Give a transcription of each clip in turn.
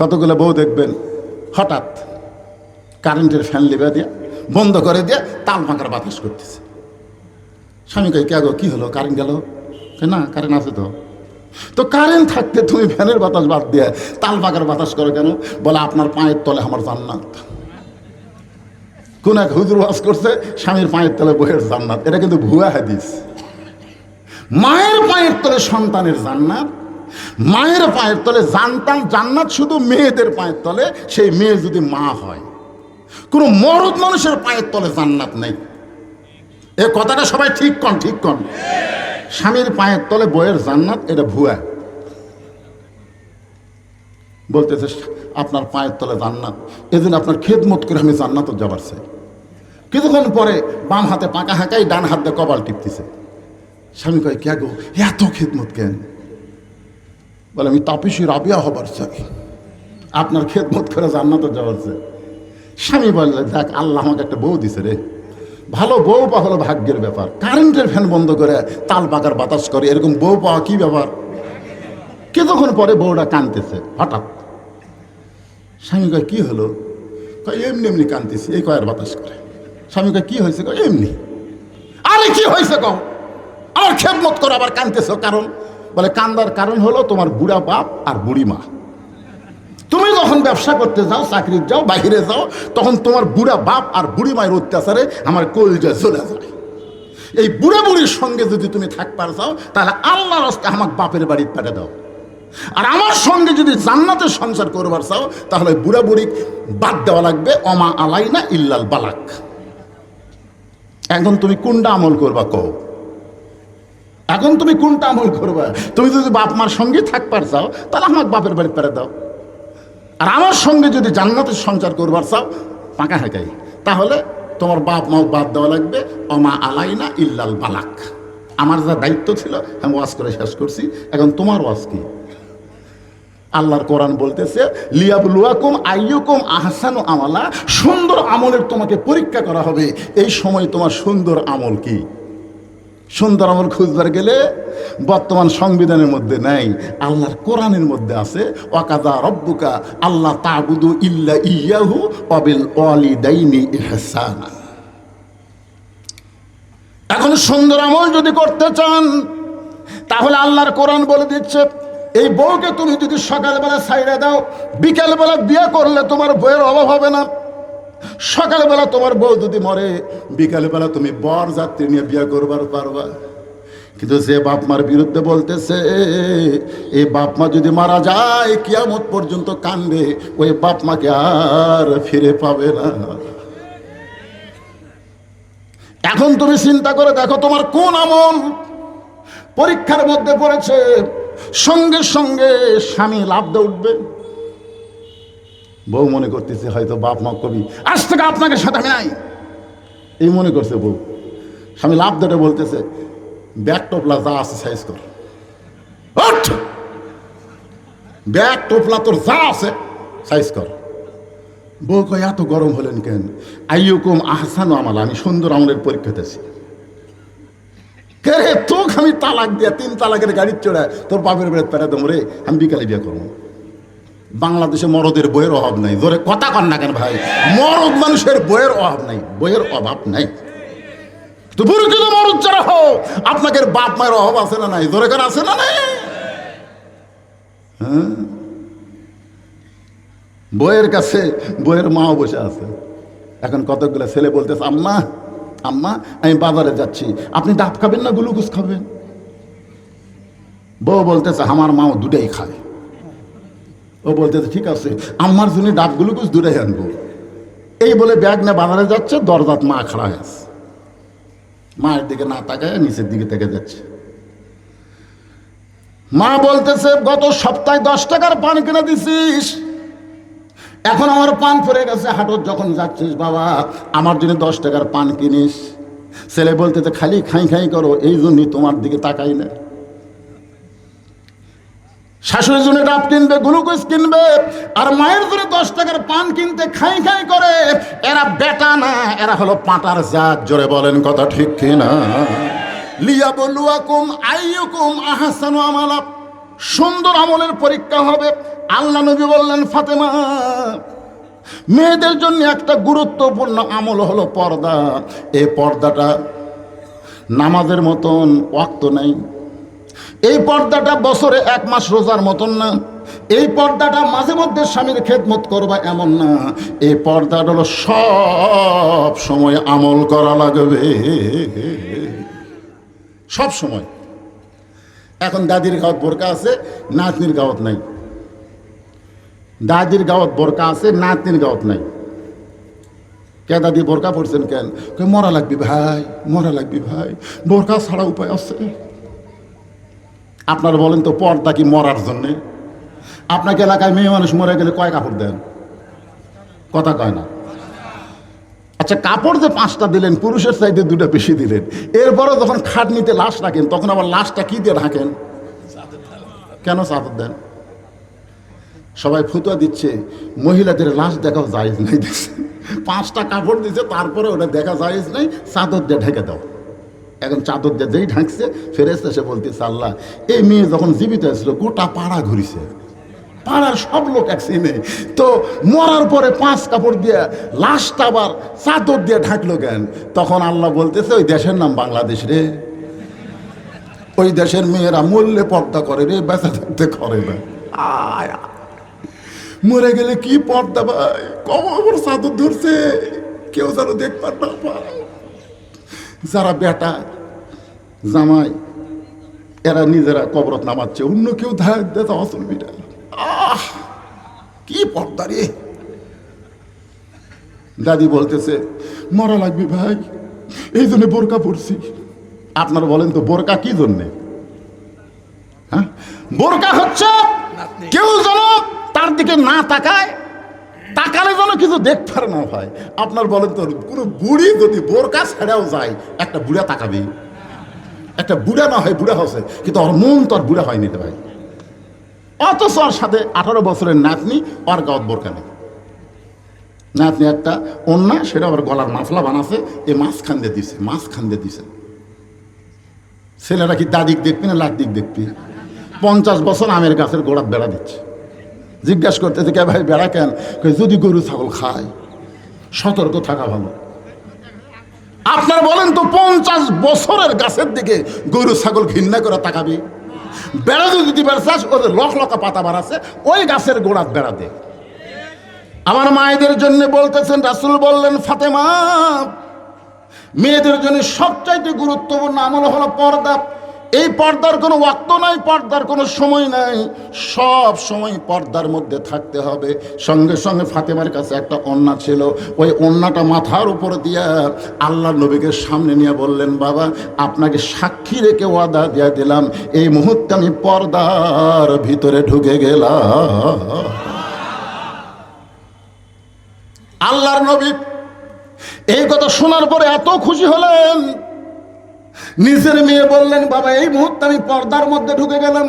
কতগুলো বউ দেখবেন? হঠাৎ কারেন্টের ফ্যান লিবে দিয়ে, বন্ধ করে দিয়ে তাল পাকার বাতাস করতেছে। স্বামী কে গো, কি হলো? কারেন্ট গেল? না, কারেন্ট আছে তো। তো কারেন্ট থাকতে তুমি ফ্যানের বাতাস বাদ দিয়ে তাল পাকার বাতাস করো কেন? বলে, আপনার পায়ের তলে আমার জান্নাত। কোন এক হুজুর ওয়াজ করছে, স্বামীর পায়ের তলে বইয়ের জান্নাত। এটা কিন্তু ভুয়া হাদিস। মায়ের পায়ের তলে সন্তানের জান্নাত মায়ের পায়ের তলে জানতাম জান্নাত শুধু মেয়েদের পায়ের তলে, সেই মেয়ে যদি মা হয়। কোনো মরদ মানুষের পায়ের তলে জান্নাত নেই। এ কথাটা সবাই ঠিক কন ঠিক কন। স্বামীর পায়ের তলে বইয়ের জান্নাত, এটা ভুয়া। বলতেছে, আপনার পায়ের তলে জান্নাত। এদিন আপনার খেদমত করে আমি জান্নাত যাবার চাই। কিছুক্ষণ পরে বাম হাতে পাকা হাঁকাই ডান হাত কপাল টিপতেছে। স্বামী কয়, কে গো, এত খেদমত কেন? বলে, আমি তাপিসি রাবিয়া হবার চাই। আপনার খেদমত করে জান্নাত যাওয়ার চাই স্বামী বললে, দেখ, আল্লাহ আমাকে একটা বউ দিছে রে। ভালো বউ পাওয়া হলো ভাগ্যের ব্যাপার। কারেন্টের ফ্যান বন্ধ করে তাল পাকার বাতাস করে, এরকম বউ পাওয়া কি ব্যাপার? কিছুক্ষণ পরে বউটা কানতেছে, হঠাৎ। স্বামী কয়, কি হলো? কয়, এমনি এমনি কানতেছি, এই কয়ের বাতাস করে। স্বামী কয়, কি হয়েছে? কয়, এমনি। আরে, কি হয়েছে কও? আমার খেদমত করে আবার কানতেছ, কারণ বলে, কান্দার কারণ হলো তোমার বুড়া বাপ আর বুড়ি মা তুমি যখন ব্যবসা করতে যাও, চাকরি যাও, বাইরে যাও, তখন তোমার বুড়া বাপ আর বুড়ি মায়ের অত্যাচারে আমার কলজা চলে যায়। এই বুড়া বুড়ির সঙ্গে যদি তুমি থাকবার চাও, তাহলে আল্লাহ রাস্তা আমার বাপের বাড়ি পেটে দাও। আর আমার সঙ্গে যদি জান্নাতের সংসার করবার চাও, তাহলে বুড়া বুড়ি বাদ দেওয়া লাগবে অমা আলাই না ইল্লাল বালাক। এখন তুমি কোনটা আমল করবা কও। এখন তুমি কোনটা আমল করবা? তুমি যদি বাপ মার সঙ্গে থাকবার চাও, তাহলে আমার বাপের বাড়ি পেরে দাও। আর আমার সঙ্গে যদি জান্নাতের সংসার করবার চাও, পাকা হাঁকাই তাহলে তোমার বাপ মা বাদ দেওয়া লাগবে, অমা আলাইনা ইল্লাল বালাক। আমার যা দায়িত্ব ছিল, আমি ওয়াজ করে শেষ করছি। এখন তোমার ওয়াজ কি? আল্লাহর কোরআন বলতেছে, লিয়াবলুয়াকুম আইয়ুকুম আহসানু আমালা। সুন্দর আমলের তোমাকে পরীক্ষা করা হবে। এই সময় তোমার সুন্দর আমল কি? সুন্দর আমল খুঁজবার গেলে বর্তমান সংবিধানের মধ্যে নাই, আল্লাহর কোরআনের মধ্যে আছে, ওয়াকাদা রব্বুকা আল্লাহ তাবুদু ইল্লা ইয়াহু অবিল ওয়ালিদাইনি ইহসানা। এখন সুন্দর আমল যদি করতে চান, তাহলে আল্লাহর কোরআন বলে দিচ্ছে, এই বউকে তুমি যদি সকালবেলা সাইডে দাও, বিকেলবেলা বিয়ে করলে তোমার বইয়ের অভাব হবে না। সকালবেলা তোমার বউ যদি মরে, বিকালবেলা তুমি বর যাত্রী নিয়ে বিয়ে করবার পারবা। কিন্তু যে বাপ মার বিরুদ্ধে বলতেছে এই বাপ মা যদি মারা যায়, কিয়ামত পর্যন্ত কান্দে, ওই বাপ মাকে আর ফিরে পাবে না। এখন তুমি চিন্তা করে দেখো তোমার কোন আমল? পরীক্ষার মধ্যে পড়েছে, সঙ্গে সঙ্গে স্বামী লাভ দিয়ে উঠবে। বউ মনে করতেছে হয়তো বাপ মা কবি। আজ থেকে আপনাকে সাথে আমি নাই। এই মনে করছে বউ। স্বামী লাভ দেটে বলতেছে, ব্যাগ টোপলা যা আছে সাইজ কর। ব্যাগ টোপলা তোর যা আছে সাইজ কর। বউ কয়, এত গরম হলেন কেন? আইয়ুকুম আহসানু আমাল, আমি সুন্দর আমলের পরীক্ষা দিয়েছি। কে রে, তোকে আমি তালাক দিয়া তিন তালাকের গাড়ির চড়া তোর বাপের বেড়ে পেটা দেবো রে? আমি বিকালে বিয়ে করব। বাংলাদেশে মরদের বইয়ের অভাব নাই। ধরে কথা কন না কেন ভাই? মরদ মানুষের বইয়ের অভাব নাই। বইয়ের অভাব নাই। তো বুড়িকে মরদ যারা হো আপনাকে বাপ মায়ের অভাব আছে না নাই? ধরে কেন আছে না নাই? হ্যাঁ? বইয়ের কাছে বইয়ের মাও বসে আছে। এখন কতগুলো ছেলে বলতেছে, আম্মা আম্মা, আমি বাজারে যাচ্ছি। আপনি ডাব খাবেন না গ্লুকোজ খাবেন? বউ বলতেছে, আমার মাও দুটাই খায়। ও বলতেছে ঠিক আছে, আমার জন্য ডাব গ্লুকোজ দূরে আনব। এই বলে ব্যাগ না বাজারে যাচ্ছে দরজাত মা খাড়া হয়ে আছে। মায়ের দিকে না তাকায়, নিচের দিকে থেকে যাচ্ছে। মা বলতেছে, গত সপ্তাহে দশ টাকার পান কিনে দিছিস। এখন আমার পান পড়ে গেছে হাটত যখন যাচ্ছিস বাবা, আমার জন্য দশ টাকার পান কিনিস। ছেলে বলতেছে, খালি খাই খাই করো, এই জন্যই তোমার দিকে তাকাই না। শাশুড়ির জন্য ডাব কিনবে, গ্লুকোজ কিনবে, আর মায়ের জন্য দশ টাকার পান কিনতে খাই খাই করে। এরা বেটা না, এরা হলো পাটার জাত, জোরে বলেন কথা ঠিক কিনা? লিয়া বলুয়াকুম, আইয়ুকুম আহসানু আমালা। সুন্দর আমলের পরীক্ষা হবে। আল্লাহ নবী বললেন, ফাতেমা, মেয়েদের জন্য একটা গুরুত্বপূর্ণ আমল হলো পর্দা। এই পর্দাটা নামাজের মতন, ওয়াক্ত নেই। এই পর্দাটা বছরে এক মাস রোজার মতন না। এই পর্দাটা মাঝে মধ্যে স্বামীর খেদমত করবা এমন না। এই পর্দাটা হলো সব সময় আমল করা লাগবে। সব সময়। এখন দাদির গাঁত বোরকা আছে, নাতনির গাঁত নাই। দাদির গাঁত বোরকা আছে, নাতনির গাঁত নাই। কে দাদি বোরকা পড়ছেন কেন? মরা লাগবি ভাই, মরা লাগবি ভাই। বোরকা ছাড়া উপায় আছে। আপনারা বলেন তো পর্দা কি মরার জন্যে? আপনাকে এলাকায় মেয়ে মানুষ মরে গেলে কয় কাপড় দেন? কথা কয় না। আচ্ছা কাপড় যে পাঁচটা দিলেন, পুরুষের চাইতে দুটো বেশি দিলেন। এরপরও যখন খাটনিতে লাশ রাখেন, তখন আবার লাশটা কি দিয়ে ঢাকেন? কেন চাদর দেন? সবাই ফুতুয়া দিচ্ছে, মহিলাদের লাশ দেখাও জায়েজ নাই দিচ্ছে। পাঁচটা কাপড় দিচ্ছে তারপরে ওটা দেখা জায়েজ নাই, চাদর দিয়ে ঢেকে দাও। এখন চাদর দিয়ে যেই ঢাকছে ফেরেস্তা সে বলতেছে, আল্লাহ, এই মেয়ে যখন জীবিত ছিল, গোটা পাড়া ঘুরিছে। পাড়ার সব লোক এক সিনে তো মরার পরে পাঁচ কাপড় দিয়ে লাশটা আবার চাদর দিয়ে ঢাকলো কেন? তখন আল্লাহ বলতেছে, ওই দেশের নাম বাংলাদেশ রে। ওই দেশের মেয়েরা মরলে পর্দা করে রে, বেঁচে থাকতে করে না। মরে গেলে কি পর্দা ভাই? কবর চাদর ধরছে? কেউ যেন দেখবার না পায়। যারা বেটা জামাই এরা নিজেরা কবরত নামাচ্ছে অন্য কেউ অসুবিধা আহ কি পর্দা রে। দাদি বলতেছে মরা লাগবে ভাই এই জন্য বোরকা পরছি। আপনারা বলেন তো বোরকা কি জন্যে? হ্যাঁ? বোরকা হচ্ছে কেউ যেন তার দিকে না তাকায় তাকালে যেন কিছু দেখতে না হয় আপনার বলেন তো, কোনো বুড়ি যদি বোরকা ছেড়েও যায়, একটা বুড়া তাকাবে। একটা বুড়া না হয়, বুড়া হচ্ছে কিন্তু ওর মন তো আর বুড়া হয়নি রে ভাই। অথচ ওর সাথে আঠারো বছরের নাতনি, ওর গাঁত বোরকা নেই। নাতনি একটা অন্যা সেটা আবার গলার মাফলা বানাছে, এ মাঝখান দিয়ে দিছে, মাঝখান দিয়ে দিছে। ছেলেরা কি দাদিক দেখবি না লাখ দিক দেখবি? পঞ্চাশ বছর আমের গাছের গোড়াত বেড়া দিচ্ছে। জিজ্ঞাসা করতেছে কে ভাই, বেড়া কেন? যদি গরু, ছাগল খায়, সতর্ক থাকা ভালো। আপনার বলেন তো, পঞ্চাশ বছরের গাছের দিকে গরু, ছাগল ঘৃণা করে তাকাবি। বেড়া যদি দিবার চাস, ওদের লক লকা পাতা বাড়াছে ওই গাছের গোড়াত বেড়া দে। আমার মায়েদের জন্য বলতেছেন, রাসুল বললেন, ফাতেমা, মেয়েদের জন্য সবচাইতে গুরুত্বপূর্ণ আমল হলো পর্দা। এই পর্দার কোনো ওয়াক্ত নাই, পর্দার কোনো সময় নাই। সব সময় পর্দার মধ্যে থাকতে হবে। সঙ্গে সঙ্গে ফাতেমার কাছে একটা অন্না ছিল। ওই অন্নাটা মাথার উপর দিয়া আল্লাহ নবীকে সামনে নিয়ে বললেন, বাবা, আপনাকে সাক্ষী রেখে ওয়াদা দিয়ে দিলাম। এই মুহূর্তে আমি পর্দার ভিতরে ঢুকে গেলাম। আল্লাহর নবী এই কথা শোনার পরে এত খুশি হলেন নিজের মেয়ে বললেন, বাবা, এই মুহূর্তে আমি পর্দার মধ্যে ঢুকে গেলাম।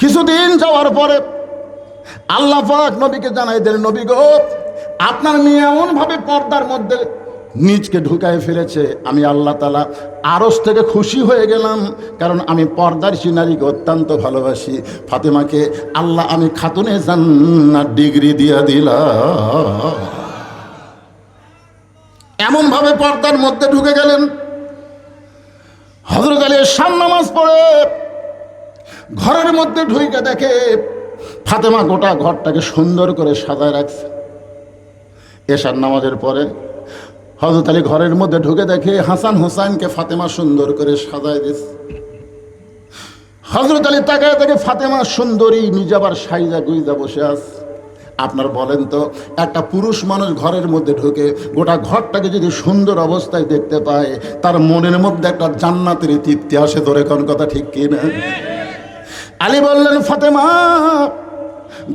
কিছুদিন যাওয়ার পরে আল্লাহ পাক নবীকে জানাই দিলেন, নবী গো, আপনার মেয়ে এমন ভাবে পর্দার মধ্যে নিজকে ঢুকায় ফেলেছে। আমি আল্লাহ তালা আরস থেকে খুশি হয়ে গেলাম, কারণ আমি পর্দার সিনারিকে অত্যন্ত ভালোবাসি। ফাতেমাকে, আল্লাহ, আমি খাতুনে জান্নাত ডিগ্রি দিয়ে দিলাম। এমনভাবে পর্দার মধ্যে ঢুকে গেলেন। হজরত আলী শাম নামাজ পড়ে, ঘরের মধ্যে ঢুইকে দেখে ফাতেমা গোটা ঘরটাকে সুন্দর করে সাজায় রাখছে। এশার নামাজের পরে হজরত আলী ঘরের মধ্যে ঢুকে দেখে হাসান হোসাইনকে ফাতেমা সুন্দর করে সাজায় দিচ্ছে হজরত আলী তাকায় তাকে ফাতেমা সুন্দরী নিজাবার সাইজা গুইজা বসে আছে। আপনার বলেন তো, একটা পুরুষ মানুষ ঘরের মধ্যে ঢুকে, গোটা ঘরটাকে যদি সুন্দর অবস্থায় দেখতে পায়, তার মনের মধ্যে একটা জান্নাতের তৃপ্তি আসে ধরে কোন কথা ঠিক কিনা? আলী বললেন, ফাতেমা,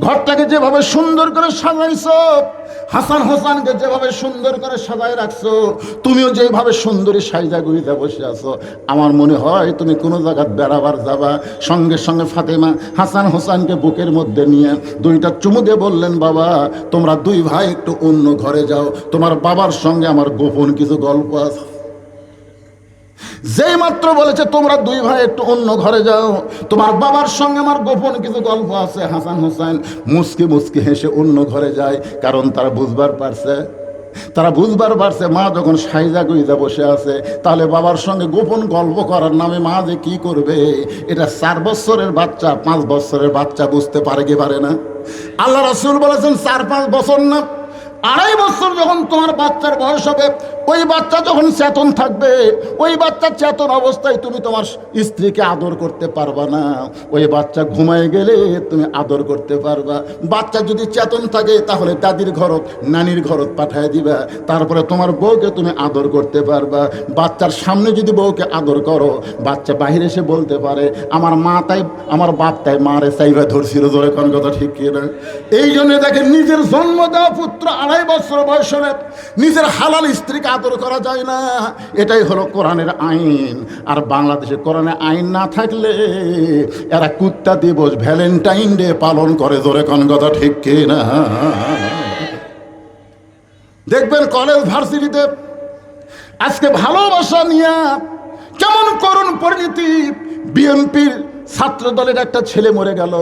ঘরটাকে যেভাবে সুন্দর করে সাজাইছ হাসান হোসানকে যেভাবে সুন্দর করে সাজায় রাখছো, তুমিও যেভাবে সুন্দরী সাইজা গুইজা বসে আছো, আমার মনে হয় তুমি কোনো জায়গায় বেড়াবার যাবা। সঙ্গে সঙ্গে ফাতেমা হাসান হোসানকে বুকের মধ্যে নিয়ে দুইটা চুমু দিয়ে বললেন, বাবা, তোমরা দুই ভাই একটু অন্য ঘরে যাও। তোমার বাবার সঙ্গে আমার গোপন কিছু গল্প আছে। যেই মাত্র বলেছে, তোমরা দুই ভাই একটু অন্য ঘরে যাও। তোমার বাবার সঙ্গে আমার গোপন কিছু গল্প আছে, হাসান হোসেন। মুসকি মুসকি হেসে অন্য ঘরে যায়, কারণ তারা বুঝবার পারছে। তারা বুঝবার পারছে, মা যখন সাইজা গুইজা বসে আছে, তাহলে বাবার সঙ্গে গোপন গল্প করার নামে মা যে কি করবে? এটা চার বছরের বাচ্চা, পাঁচ বছরের বাচ্চা বুঝতে পারে কি পারে না। আল্লাহ রাসুল বলেছেন, চার পাঁচ বছর না, আড়াই বছর যখন তোমার বাচ্চার বয়স হবে ওই বাচ্চা যখন চেতন থাকবে, ওই বাচ্চা চেতন অবস্থায় তুমি তোমার স্ত্রীকে আদর করতে পারবা না। ওই বাচ্চা ঘুমায় গেলে তুমি আদর করতে পারবা। বাচ্চা যদি চেতন থাকে, তাহলে দাদির ঘরত, নানির ঘরত পাঠায় দিবা। তারপরে তোমার বউকে তুমি আদর করতে পারবা। বাচ্চার সামনে যদি বউকে আদর করো, বাচ্চা বাহিরে এসে বলতে পারে, আমার মা তাই, আমার বাপ তাই মারে চাইবা ধরছিল জোরে কোন কথা ঠিক কি না? এই জন্য দেখে নিজের জন্ম দেওয়া পুত্র আড়াই বছর বয়স হলে নিজের হালাল স্ত্রীকে আদর করা যায় না। এটাই হলো কোরআনের আইন। আর বাংলাদেশে কোরআনের আইন না থাকলে এরা কুত্তা দিবস ভ্যালেন্টাইন ডে পালন করে, জোরে কোন কথা ঠিক কি না? দেখবেন কলেজ ভার্সিটিতে আজকে ভালোবাসা নিয়ে কেমন করুণ পরিণতি। বিএনপির ছাত্র দলের একটা ছেলে মরে গেল।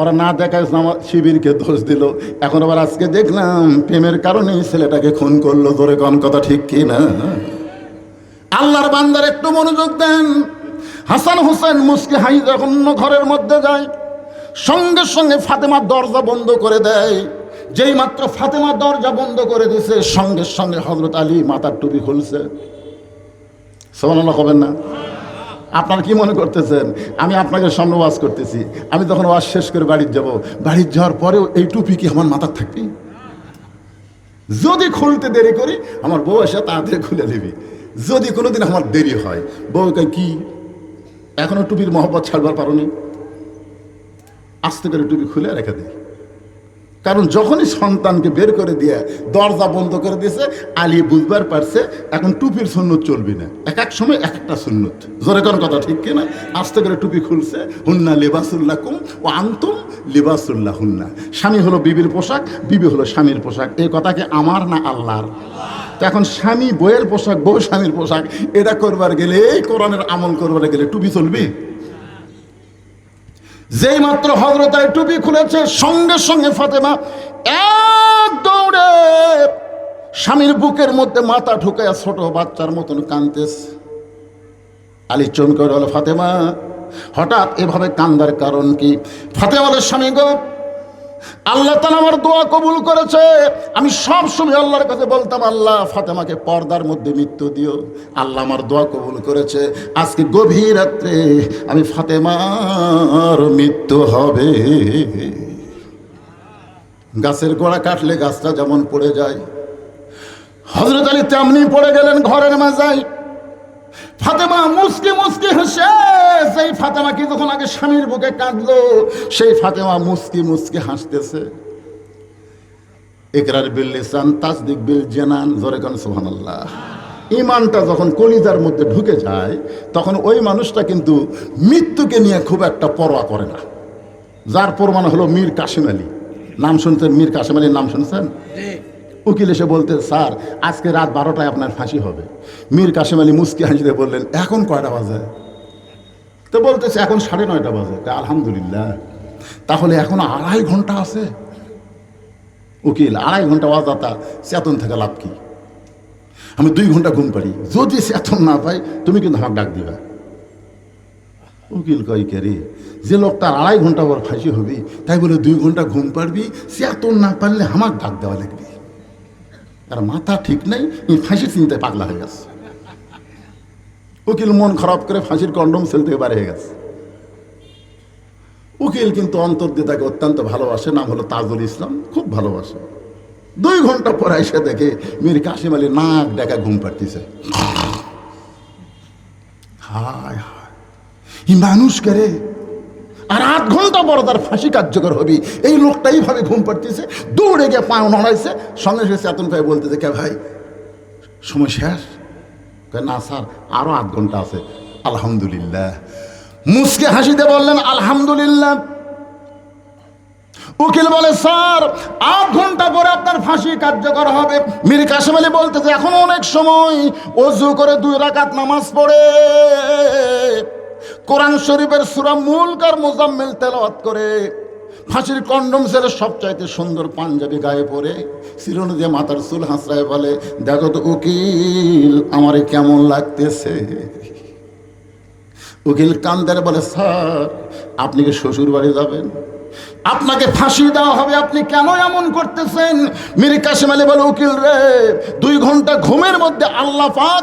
ওরা না দেখায় আমার শিবিরকে দোষ দিল। এখন আবার আজকে দেখলাম প্রেমের কারণে ছেলেটাকে খুন করল। ধরে কোন কথা ঠিক কি না? আল্লাহর বান্দার একটু মনোযোগ দেন। হাসান হোসেন মুসকে হাই যখন ঘরের মধ্যে যায়। সঙ্গে সঙ্গে ফাতেমার দরজা বন্ধ করে দেয়। যেই মাত্র ফাতেমার দরজা বন্ধ করে দিছে সঙ্গে সঙ্গে হজরত আলী মাথার টুপি খুলছে। সমাননা হবেন না? আপনার কি মনে করতেছেন? আমি আপনাকে সামনে ওয়াজ করতেছি। আমি তখন ওয়াজ শেষ করে বাড়ির যাব, বাড়ির যাওয়ার পরেও এই টুপি কি আমার মাথার থাকবে? যদি খুলতে দেরি করি, আমার বউ এসে তাড়াতাড়ি খুলে দিবি। যদি কোনোদিন আমার দেরি হয় বউকে কি? এখনও টুপির মহব্বত ছাড়বার পারোনি? আস্তে করে টুপি খুলে রেখে দিই কারণ যখনই সন্তানকে বের করে দিয়ে দরজা বন্ধ করে দিয়েছে, আলী বুঝবার পারছে, এখন টুপির সুন্নত চলবি না। এক এক সময় এক একটা সুন্নত। জোরে কোন কথা ঠিক কিনা? আস্তে করে টুপি খুলছে, হুন্না লেবাসুল্লাহ কুম ও আন্তুম লেবাসুল্লাহ হুন্না স্বামী হলো বিবির পোশাক, বিবি হলো স্বামীর পোশাক। এই কথা কি আমার না আল্লাহর? তো এখন স্বামী বইয়ের পোশাক, বউ স্বামীর পোশাক, এটা করবার গেলে, এই কোরআনের আমল করবার গেলে টুপি চলবি? যেই মাত্র হজরতায় টুপি খুলেছে, সঙ্গে সঙ্গে ফাতেমা এক দৌড়ে স্বামীর বুকের মধ্যে মাথা ঢুকে ছোট বাচ্চার মতন কানতেছে আলী চমকে ফাতেমা, হঠাৎ এভাবে কান্দার কারণ কি? ফাতেমাদের স্বামী গো আল্লাহ তালা আমার দোয়া কবুল করেছে। আমি সব সময় আল্লাহর কাছে বলতাম, আল্লাহ, ফাতেমাকে পর্দার মধ্যে মৃত্যু দিও। আল্লাহ আমার দোয়া কবুল করেছে। আজকে গভীর রাত্রে আমি ফাতেমার মৃত্যু হবে। গাছের গোড়া কাটলে গাছটা যেমন পড়ে যায়। হজরত আলী তেমনি পড়ে গেলেন ঘরের মাজায় ফাতেমা মুসকে মুসকে হেসে সেই ফাতেমাকে যখন আগে স্বামীর বুকে কাঁদলো, সেই ফাতেমা মুসকি মুসকে হাসতেছে। একরার বিল লিসান, তাসদিক বিল জেনান, জোরে কান সুবহানাল্লাহ। ইমানটা যখন কলিজার মধ্যে ঢুকে যায়, তখন ওই মানুষটা কিন্তু মৃত্যুকে নিয়ে খুব একটা পরোয়া করে না। যার প্রমাণ হলো মীর কাশিম আলী। নাম শুনছেন? মীর কাশিম আলীর নাম শুনছেন? উকিল এসে বলতে, স্যার, আজকে রাত বারোটায় আপনার ফাঁসি হবে। মীর কাশিম আলী মুস্কি হাসিতে বললেন, এখন কয়টা বাজে? তো বলতেছে, এখন সাড়ে নয়টা বাজে। তা আলহামদুলিল্লাহ। তাহলে এখন আড়াই ঘণ্টা আছে? উকিল, আড়াই ঘণ্টা ওয়াজাতা চেতন থেকে লাভ কি? আমি দুই ঘণ্টা ঘুম পারি যদি চেতন না পাই, তুমি কিন্তু আমাকে ডাক দিবা। উকিল কয় রে? যে লোকটার আড়াই ঘণ্টা পর ফাঁসি হবি, তাই বলে দুই ঘণ্টা ঘুম পারবি চেতন না পারলে আমার ডাক দেওয়া লাগবে। আর মাথা ঠিক নাই ফাঁসির চিন্তায় পাগলা হয়ে গেছে। উকিল মন খারাপ করে ফাঁসির কন্ডম সেল থেকে বার হয়ে গেছে। উকিল কিন্তু অন্তর দিয়ে তাকে অত্যন্ত ভালোবাসে, নাম হলো তাজুল ইসলাম, খুব ভালোবাসে। দুই ঘণ্টা পরে এসে দেখে মীর কাশিম আলী নাক ডাকা ঘুম পাড়তেছে। হায় হায় মানুষ করে আর আধ ঘণ্টা পর তার ফাঁসি কার্যকর হবে। এই লোকটা এইভাবে ঘুম পাড়তেছে, দৌড়ে গিয়ে পা নড়াইছে, সঙ্গে সঙ্গে চেতন ভাই বলতেছে, কে ভাই, সময় শেষ? না স্যার আরও আধ ঘণ্টা আছে। আলহামদুলিল্লাহ। মুসকে হাসিতে বললেন, আলহামদুলিল্লাহ। উকিল বলে, স্যার আধ ঘণ্টা পরে আপনার ফাঁসি কার্যকর হবে। মীর কাসেম আলী বলতেছে, এখন অনেক সময়, অজু করে দুই রাকাত নামাজ পড়ে। কোরআন শরীফের সুরা মুলক আর মোজাম্মেল তেলাওয়াত করে। ফাঁসির কন্ডম ছেড়ে সবচাইতে সুন্দর পাঞ্জাবি গায়ে পরে চিরুনি দিয়ে মাথার চুল হাসরায় বলে, দেখো তো উকিল, আমারে কেমন লাগতেছে? উকিল কান্দারে বলে, স্যার, আপনি কি শ্বশুর বাড়ি যাবেন? আপনাকে ফাঁসি দেওয়া হবে, আপনি কেন এমন করতেছেন? মীর কাসিম আলী বলে, উকিল রে, দুই ঘণ্টা ঘুমের মধ্যে আল্লাহ পাক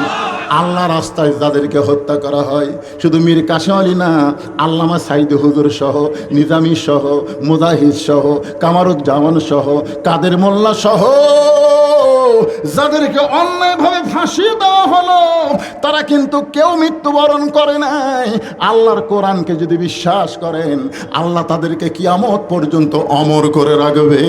আল্লাহ রাস্তায় যাদেরকে হত্যা করা হয়, শুধু মীর কাসিম আলী না, আল্লামা সাইদ হুজুর সহ, নিজামী সহ, মুজাহিদ সহ, কামারুজ্জামান সহ, কাদের মোল্লা সহ, যাদেরকে অন্যায়ভাবে ফাঁসিয়ে দেওয়া হলো, তারা কিন্তু কেউ মৃত্যুবরণ করে নাই। আল্লাহর কোরআনকে যদি বিশ্বাস করেন, আল্লাহ তাদেরকে কিয়ামত পর্যন্ত অমর করে রাখবে।